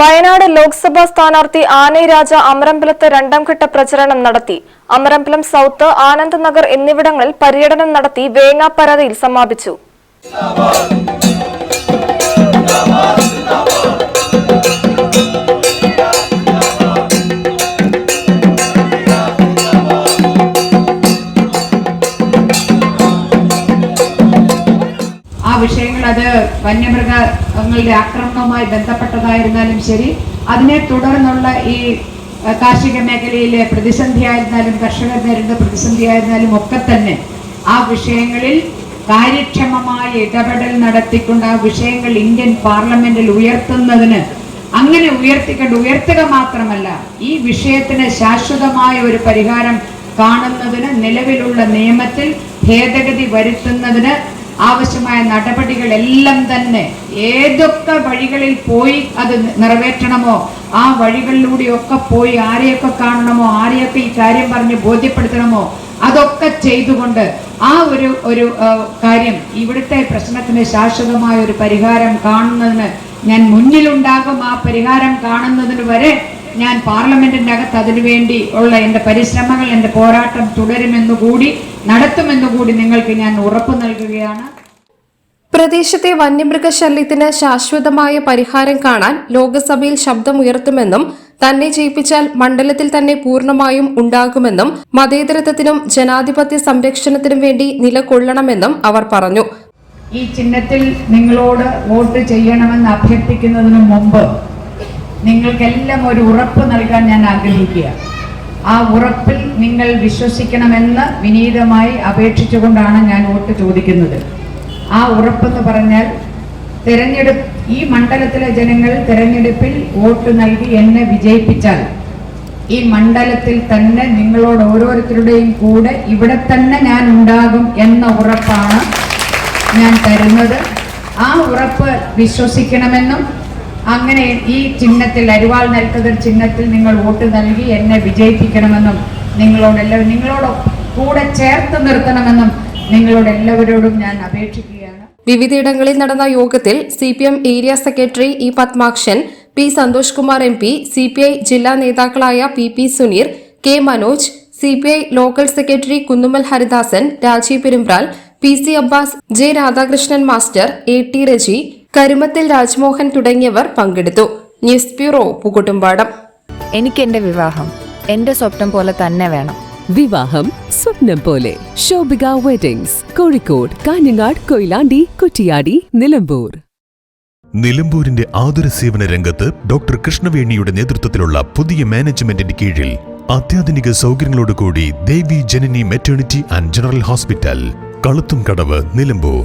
വയനാട് ലോക്സഭാ സ്ഥാനാർത്ഥി ആനൈ രാജ അമരമ്പലത്ത് രണ്ടാം ഘട്ട പ്രചരണം നടത്തി. അമരമ്പലം സൗത്ത് ആനന്ദ് നഗർ എന്നിവിടങ്ങളിൽ പര്യടനം നടത്തി വേങ്ങാപ്പരതയിൽ സമാപിച്ചു. വിഷയങ്ങൾ അത് വന്യമൃഗങ്ങളുടെ ആക്രമണവുമായി ബന്ധപ്പെട്ടതായിരുന്നാലും ശരി. അതിനെ തുടർന്നുള്ള ഈ കാർഷിക മേഖലയിലെ പ്രതിസന്ധിയായിരുന്നാലും കർഷകർ നേരിടുന്ന പ്രതിസന്ധിയായിരുന്നാലും ഒക്കെ തന്നെ ആ വിഷയങ്ങളിൽ കാര്യക്ഷമമായ ഇടപെടൽ നടത്തിക്കൊണ്ട് ആ വിഷയങ്ങൾ ഇന്ത്യൻ പാർലമെന്റിൽ ഉയർത്തുന്നതിന് അങ്ങനെ ഉയർത്തിക്കൊണ്ട് ഉയർത്തുക മാത്രമല്ല ഈ വിഷയത്തിന് ശാശ്വതമായ ഒരു പരിഹാരം കാണുന്നതിന് നിലവിലുള്ള നിയമത്തിൽ ഭേദഗതി വരുത്തുന്നതിന് ആവശ്യമായ നടപടികളെല്ലാം തന്നെ ഏതൊക്കെ വഴികളിൽ പോയി അത് നിറവേറ്റണമോ ആ വഴികളിലൂടെയൊക്കെ പോയി ആരെയൊക്കെ കാണണമോ ആരെയൊക്കെ ഈ കാര്യം പറഞ്ഞ് ബോധ്യപ്പെടുത്തണമോ അതൊക്കെ ചെയ്തുകൊണ്ട് ആ ഒരു ഒരു കാര്യം ഇവിടുത്തെ പ്രശ്നത്തിന് ശാശ്വതമായ ഒരു പരിഹാരം കാണുന്നതിന് ഞാൻ മുന്നിലുണ്ടാകും. ആ പരിഹാരം കാണുന്നതിന് വരെ ഞാൻ പാർലമെന്റിന്റെ അകത്ത് അതിനുവേണ്ടി ഉള്ള എന്റെ പരിശ്രമങ്ങൾ എന്റെ പോരാട്ടം തുടരുമെന്നു കൂടി നടത്തുമെന്നു കൂടി നിങ്ങൾക്ക് ഞാൻ ഉറപ്പ് നൽകുകയാണ്. പ്രദേശത്തെ വന്യമൃഗശല്യത്തിന് ശാശ്വതമായ പരിഹാരം കാണാൻ ലോക്സഭയിൽ ശബ്ദമുയർത്തുമെന്നും തന്നെ ജയിപ്പിച്ചാൽ മണ്ഡലത്തിൽ തന്നെ പൂർണമായും ഉണ്ടാകുമെന്നും മതേതരത്വത്തിനും ജനാധിപത്യ സംരക്ഷണത്തിനും വേണ്ടി നിലകൊള്ളണമെന്നും അവർ പറഞ്ഞു. ഈ ചിഹ്നത്തിൽ നിങ്ങളോട് വോട്ട് ചെയ്യണമെന്ന് അഭ്യർത്ഥിക്കുന്നതിനു മുമ്പ് നിങ്ങൾക്കെല്ലാം ഒരു ഉറപ്പ് നൽകാൻ ഞാൻ ആഗ്രഹിക്കുക. ആ ഉറപ്പിൽ നിങ്ങൾ വിശ്വസിക്കണമെന്ന് വിനീതമായി അപേക്ഷിച്ചുകൊണ്ടാണ് ഞാൻ വോട്ട് ചോദിക്കുന്നത്. ആ ഉറപ്പെന്ന് പറഞ്ഞാൽ തിരഞ്ഞെടുപ്പ് ഈ മണ്ഡലത്തിലെ ജനങ്ങൾ തിരഞ്ഞെടുപ്പിൽ വോട്ട് നൽകി എന്നെ വിജയിപ്പിച്ചാൽ ഈ മണ്ഡലത്തിൽ തന്നെ നിങ്ങളോട് ഓരോരുത്തരുടെയും കൂടെ ഇവിടെ തന്നെ ഞാൻ ഉണ്ടാകും എന്ന ഉറപ്പാണ് ഞാൻ തരുന്നത്. ആ ഉറപ്പ് വിശ്വസിക്കണമെന്നും അങ്ങനെ ഈ ചിഹ്നത്തിൽ അരിവാൾ നൽകുന്ന ചിഹ്നത്തിൽ നിങ്ങൾ വോട്ട് നൽകി എന്നെ വിജയിപ്പിക്കണമെന്നും നിങ്ങളോടെല്ലാം നിങ്ങളോട് കൂടെ ചേർത്ത് നിർത്തണമെന്നും നിങ്ങളോട് എല്ലാവരോടും ഞാൻ അപേക്ഷിക്കുകയാണ്. വിവിധയിടങ്ങളിൽ നടന്ന യോഗത്തിൽ C P M area secretary E Padmakshan P Santhosh Kumar M P C P I ജില്ലാ നേതാക്കളായ P P Suneer K Manoj C P I local secretary Kunnumal Haridasan Rajeev Perumbral P C Abbas J Radhakrishnan master A T Reji Karumathil Rajmohan തുടങ്ങിയവർ പങ്കെടുത്തു. News bureau പുകുട്ടുംപാടം എനിക്ക് എന്റെ വിവാഹം എന്റെ സ്വപ്നം പോലെ തന്നെ വേണം. വിവാഹം സ്വപ്നം പോലെ. ശോഭിക വെഡിങ്സ് കോഴിക്കോട് കാഞ്ഞങ്ങാട് കൊയിലാണ്ടി കുറ്റിയാടി നിലമ്പൂർ. നിലമ്പൂരിന്റെ ആതുര സേവന രംഗത്ത് ഡോക്ടർ കൃഷ്ണവേണിയുടെ നേതൃത്വത്തിലുള്ള പുതിയ മാനേജ്മെന്റിന്റെ കീഴിൽ അത്യാധുനിക സൗകര്യങ്ങളോടുകൂടി Devi Janani maternity and general hospital Kaluthum Kadavu Nilambur.